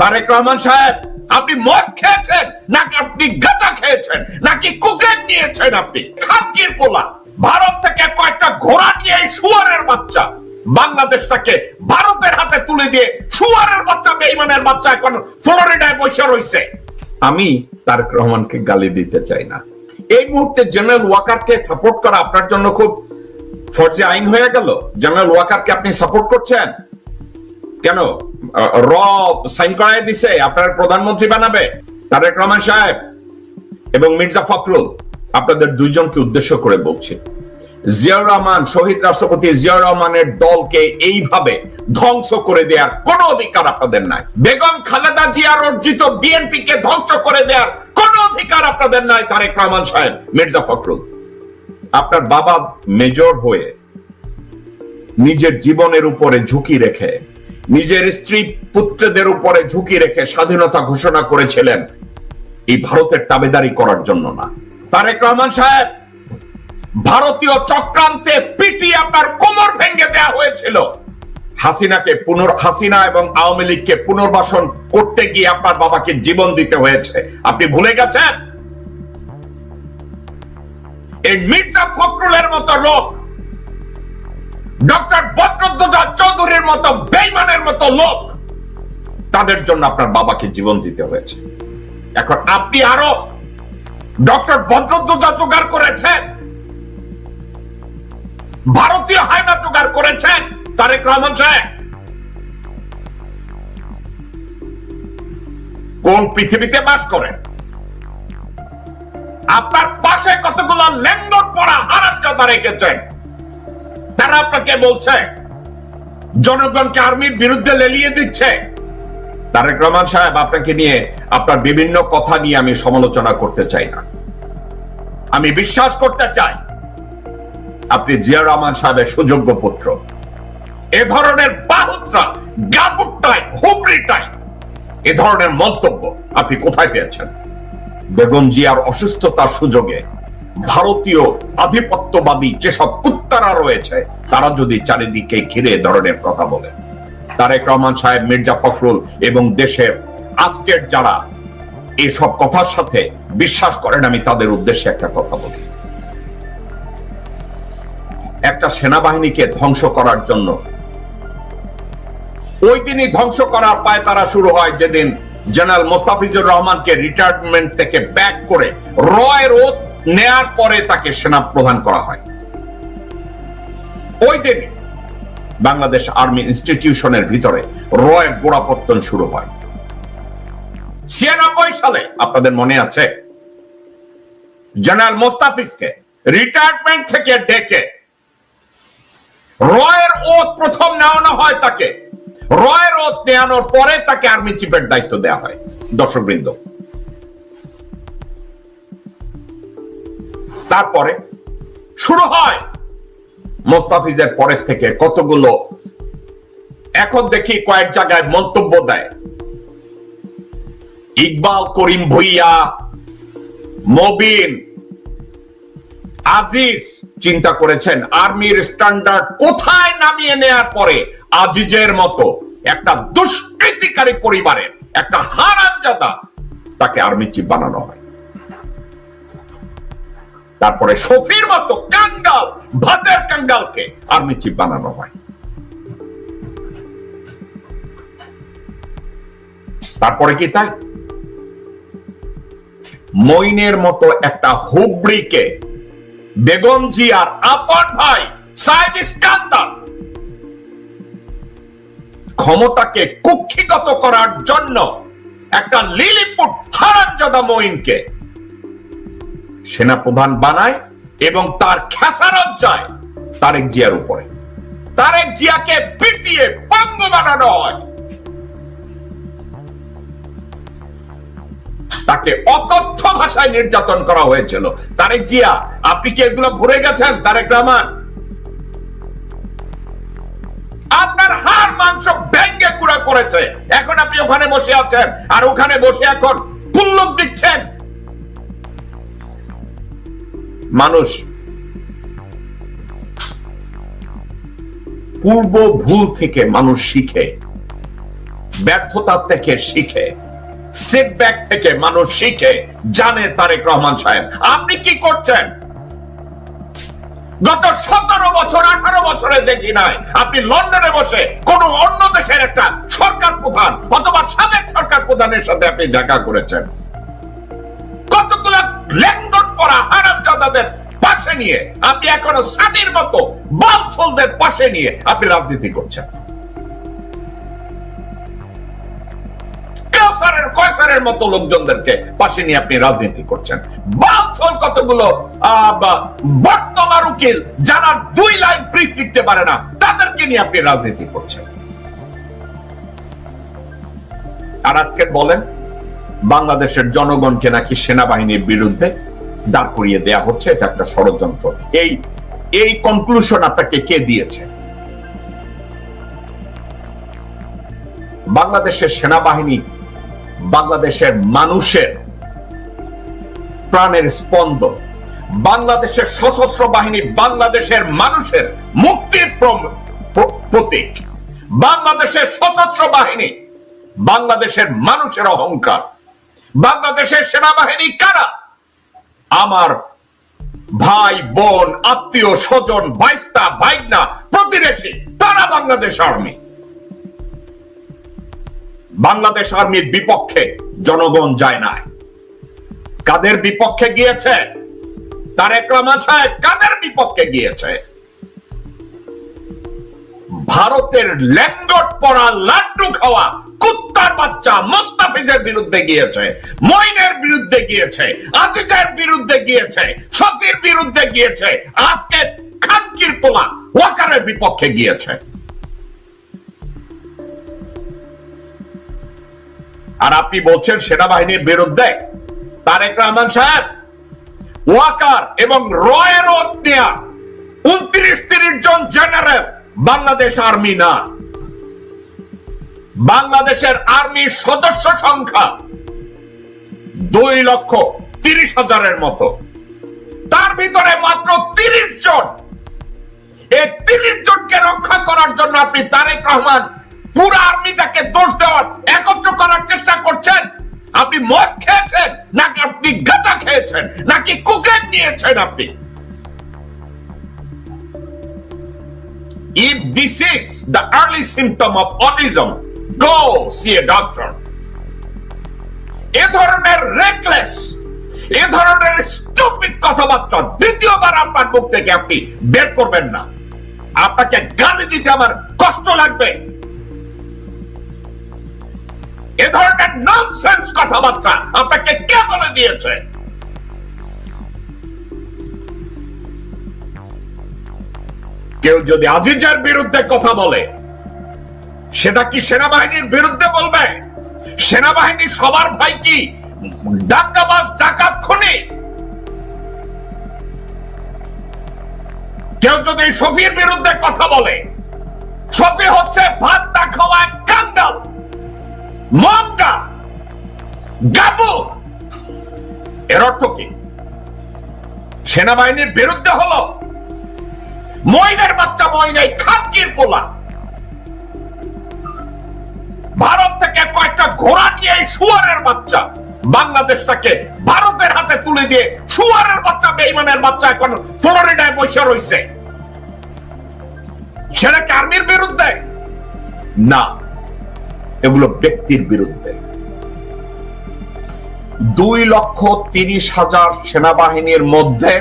তারেক রহমান সাহেব, আপনি মদ খেয়েছেন? নাকি আপনি গাঁজা খেয়েছেন? নাকি কুকেন নিয়েছেন আপনি? খানকির পোলা, ভারত থেকে কয়েকটা ঘোড়া নিয়ে শুয়ারের বাচ্চা বাংলাদেশটাকে ভারতের হাতে তুলে দিয়ে শুয়ারের বাচ্চা, বেইমানের বাচ্চা এখন ফ্লোরিডায় বসে রয়েছে। আমি তারেক রহমানকে গালি দিতে চাই না। এই মুহূর্তে জেনারেল ওয়াকারকে সাপোর্ট করা আপনার জন্য খুব ফর্জে আইন হয়ে গেল। জেনারেল ওয়াকারকে আপনি সাপোর্ট করছেন? কেন? র সাইন করাই দিছে, আপনার প্রধানমন্ত্রী বানাবে, তারেক রহমান সাহেব এবং মির্জা ফখরুল। আপনাদের দুইজনকে উদ্দেশ্য করে বলছি, জিয়াউর রহমান, শহীদ রাষ্ট্রপতি জিয়াউর রহমানের দলকে এইভাবে ধ্বংস করে দেওয়ার কোনো অধিকার আপনাদের নাই। বেগম খালেদা জিয়ার অর্জিত বিএনপি কে ধ্বংস করে দেওয়ার কোনো অধিকার আপনাদের নাই, তারেক রহমান সাহেব, মির্জা ফখরুল। আপনার বাবা মেজর হয়ে নিজের জীবনের উপরে ঝুঁকি রেখে নিজের স্ত্রী পুত্রদের উপরে ঝুঁকি রেখে স্বাধীনতা ঘোষণা করেছিলেন। এই ভারতের তাবেদারি করার জন্য না। তারেক রহমান সাহেব, ভারতীয় চক্রান্তে পিটিয়ে আপনার কোমর ভেঙে দেওয়া হয়েছিল। হাসিনাকে পুনর হাসিনা এবং আওয়ামী লীগকে পুনর্বাসন করতে গিয়ে আপনার বাবাকে জীবন দিতে হয়েছে। আপনি ভুলে গেছেন? এই মির্জা ফখরুলের মতো লোক ডক্টর বদরুদ্দোজা চৌধুরীর মতো বেইমানের মতো লোক। তাদের জন্য আপনার বাবাকে জীবন দিতে হয়েছে। এখন আপনি আরও ডক্টর বদরুদ্দোজা জোগাড় করেছেন। ভারতীয় হায়না জোগাড় করেছেন তারেক রহমান সাহেব। কোন পৃথিবীতে বাস করেন? আপনার পাশে কতগুলো লেঙ্গর পড়া হারামজাদা রেখেছেন তারা আপনাকে বলছে, জনগণকে আর্মির বিরুদ্ধে লেলিয়ে দিচ্ছে। তারেক রহমান সাহেব, আপনাকে নিয়ে আপনার বিভিন্ন কথা নিয়ে আমি সমালোচনা করতে চাই না। আমি বিশ্বাস করতে চাই, আপনি জিয়া রহমান সাহেবের সুযোগ্য পুত্র। এ ধরনের বাহুত্রা গাবুকটাই হুবড়িটাই এ ধরনের মন্তব্য আপনি কোথায় পেয়েছেন? বেগম জিয়ার অসুস্থতার সুযোগে ভারতীয় আধিপত্যবাদী যেসব কুত্তারা রয়েছে, তারা যদি চারিদিকে ঘিরে ধরনের কথা বলে। তারেক রহমান সাহেব, মির্জা ফখরুল এবং দেশের আজকের যারা এসব কথার সাথে বিশ্বাস করেন, আমি তাদের উদ্দেশ্যে একটা কথা বলি। একটা সেনাবাহিনীকে ধ্বংস করার জন্য, ওই দিনই ধ্বংস করার পায় তারা শুরু হয়, যেদিন জেনারেল মোস্তাফিজুর রহমানকে রিটায়ারমেন্ট থেকে ব্যাক করে, রয়ের ওত নেয়ার পরে তাকে সেনা প্রধান করা হয়। ওই দিন বাংলাদেশ আর্মি ইনস্টিটিউশনের ভিতরে রয়ের গোড়াপত্তন শুরু হয়। ছিয়ানব্বই সালে, আপনাদের মনে আছে? জেনারেল মোস্তাফিজকে রিটায়ারমেন্ট থেকে ডেকে রয়ের ওত প্রথম নেওয়ানো হয় তাকে। রয়ের ওত নেওয়ানোর পরে তাকে আর্মি চিফের দায়িত্ব দেওয়া হয়। দর্শক তারপরে শুরু হয় মোস্তাফিজের পরের থেকে কতগুলো এখন দেখি কয়েক জায়গায় মন্তব্য দেয়। ইকবাল করিম ভুইয়া, মবিন, আজিজ চিন্তা করেছেন, আর্মির স্ট্যান্ডার্ড কোথায় নামিয়ে নেয়ার পরে আজিজের মতো একটা দুষ্কৃতিকারী পরিবারের একটা হারামজাদা তাকে আর্মি চিফ বানানো হয়। তারপরে শফির মতো কাঙ্গাল, ভাতের কাঙ্গালকে আর্মি চিফ বানানো হয়। তারপরে কি তাই? মইনের মতো একটা হুবড়িকে বেগম জিয়ার আপন ভাই সাইদ ইস্কান্দার ক্ষমতাকে কুক্ষিগত করার জন্য একটা লিলিপুট হারামজাদা মইনকে সেনাপ্রধান বানায় এবং তার খেসারত যায় তারেক জিয়ার উপরে। তারেক জিয়াকে পিটিয়ে পঙ্গু বানানো হয়। তাকে অকথ্য ভাষায় নির্যাতন করা হয়েছিল। তারেক জিয়া, আপনি কি এগুলো ভুলে গেছেন, তারেক রহমান? আপনার হাড় মাংস ব্যাঙ্গে কুড়া করেছে। এখন আপনি ওখানে বসে আছেন, আর ওখানে বসে এখন পুল্লক দিচ্ছেন। মানুষ পূর্ব ভুল থেকে মানুষ শিখে ব্যর্থতার থেকে শিখে সেটব্যাক থেকে মানুষ শিখে, জানে তারেক রহমান সাহেব। আপনি কি করছেন? গত সতেরো বছর, আঠারো বছরে দেখি নাই। আপনি লন্ডনে বসে কোন অন্য দেশের একটা সরকার প্রধান অথবা সাবেক সরকার প্রধানের সাথে আপনি দেখা করেছেন। কতগুলো লেঙ্গট পরা হারামজাদাদের পাশে নিয়ে, আপনি এখনও সাদির মতো বালছলদের পাশে নিয়ে আপনি রাজনীতি করছেন। দুই লিখতে পারে না, তাদেরকে নিয়ে আপনি রাজনীতি করছেন। বলেন, বাংলাদেশের জনগণকে নাকি সেনাবাহিনীর বিরুদ্ধে দাঁড় করিয়ে দেয়া হচ্ছে, এটা একটা ষড়যন্ত্র। এই এই কনক্লুশন আপনাকে কে দিয়েছে? বাংলাদেশের সেনাবাহিনী, বাংলাদেশের মানুষের প্রাণের স্পন্দন, বাংলাদেশের সশস্ত্র বাহিনী, বাংলাদেশের মানুষের মুক্তির প্রতীক, বাংলাদেশের সশস্ত্র বাহিনী, বাংলাদেশের মানুষের অহংকার, বাংলাদেশের সেনাবাহিনী কারা? আমার ভাই, বোন, আত্মীয়, স্বজন, ভাইস্তা, ভাইগনা, প্রতিবেশী, তারা বাংলাদেশ আর্মি। বাংলাদেশ আর্মির বিপক্ষে জনগণ যায় নাই। কাদের বিপক্ষে গিয়েছে? তারেক রহমান সাহেব কাদের বিপক্ষে গিয়েছে? ভারতের ল্যান্ডট পড়া লাড্ডু খাওয়া কুত্তার বাচ্চা মোস্তাফিজের বিরুদ্ধে গিয়েছে মইনের বিরুদ্ধে গিয়েছে, আজিজের বিরুদ্ধে গিয়েছে, শফির বিরুদ্ধে গিয়েছে, আজকে খানকির পোলা ওয়াকারের বিপক্ষে গিয়েছে। আর আপনি বলছেন সেনাবাহিনীর বিরুদ্ধে? তারেক রহমান সাহেব, ওয়াকার এবং রয়ের নেয়া উনত্রিশ তিরিশ জন জেনারেল, বাংলাদেশ আর্মি না। বাংলাদেশের আর্মির সদস্য সংখ্যা দুই লক্ষ তিরিশ হাজারের মতো। তার ভিতরে মাত্র তিরিশ জন। এই তিরিশ জনকে রক্ষা করার জন্য আপনি তারেক রহমান পুরো আর্মিটাকে দোষ দেওয়ার একত্র করার চেষ্টা করছেন। আপনি মদ খেয়েছেন নাকি আপনি গাঁজা খেয়েছেন নাকি কুকেন নিয়েছেন আপনি? If this is the early symptom of autism, go, see a doctor. এ ধরনের রেকলেস এ ধরনের স্টুপিড কথাবার্তা দ্বিতীয়বার আপনার মুখ থেকে আপনি বের করবেন না। আপনাকে গালি দিতে আমার কষ্ট লাগবে। এ ধরনের ননসেন্স কথাবার্তা আপনাকে কে বলে দিয়েছে? কেউ যদি আজিজের বিরুদ্ধে কথা বলে সেটা কি সেনাবাহিনীর বিরুদ্ধে বলবে? সেনাবাহিনী সবার ভাই কি? ডাকাবাজ, ডাকাত খুনি? কেউ যদি বিরুদ্ধে কথা বলে হচ্ছে ভাত না খাওয়া মঙ্গা গাবু এর অর্থ কি? সেনাবাহিনীর বিরুদ্ধে হলো ময়নের বাচ্চা ময়নাই খাটকির পোলা। ভারত থেকে কয়েকটা ঘোড়া নিয়ে শুয়ারের বাচ্চা বাংলাদেশটাকে ভারতের হাতে তুলে দিয়ে শুয়ারের বাচ্চা, বেইমানের বাচ্চা এখন ফ্লোরিডায় বসে রয়েছে সেটা কি আর্মির বিরুদ্ধে? না, এগুলো ব্যক্তির বিরুদ্ধে। দুই লক্ষ তিরিশ হাজার সেনাবাহিনীর মধ্যে,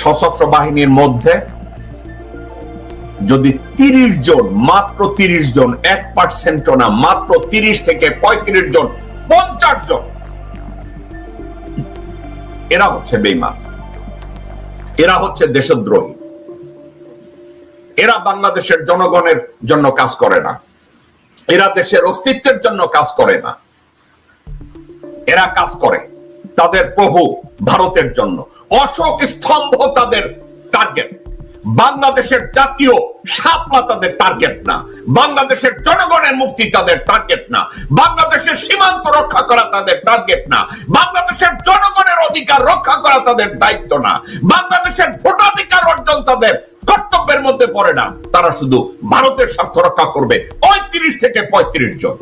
সশস্ত্র বাহিনীর মধ্যে যদি তিরিশ জন, মাত্র তিরিশ জন, এক পার্সেন্ট না, মাত্র তিরিশ থেকে পঁয়ত্রিশ জন, পঞ্চাশ জন। এরা হচ্ছে বেইমান এরা হচ্ছে দেশদ্রোহী। এরা বাংলাদেশের জনগণের জন্য কাজ করে না। এরা দেশের অস্তিত্বের জন্য কাজ করে না। এরা কাজ করে তাদের প্রভু ভারতের জন্য। অশোক স্তম্ভ তাদের টার্গেট বাংলাদেশের জাতীয় সাপলা তাদের টার্গেট না। বাংলাদেশের জনগণের মুক্তি তাদের টার্গেট না। বাংলাদেশের সীমান্ত রক্ষা করা তাদের টার্গেট না। বাংলাদেশের জনগণের অধিকার রক্ষা করা তাদের দায়িত্ব না। বাংলাদেশের ভোটাধিকার অর্জন তাদের কর্তব্যের মধ্যে পড়ে না। তারা শুধু ভারতের স্বার্থ রক্ষা করবে। ওই তিরিশ থেকে পঁয়ত্রিশ জন।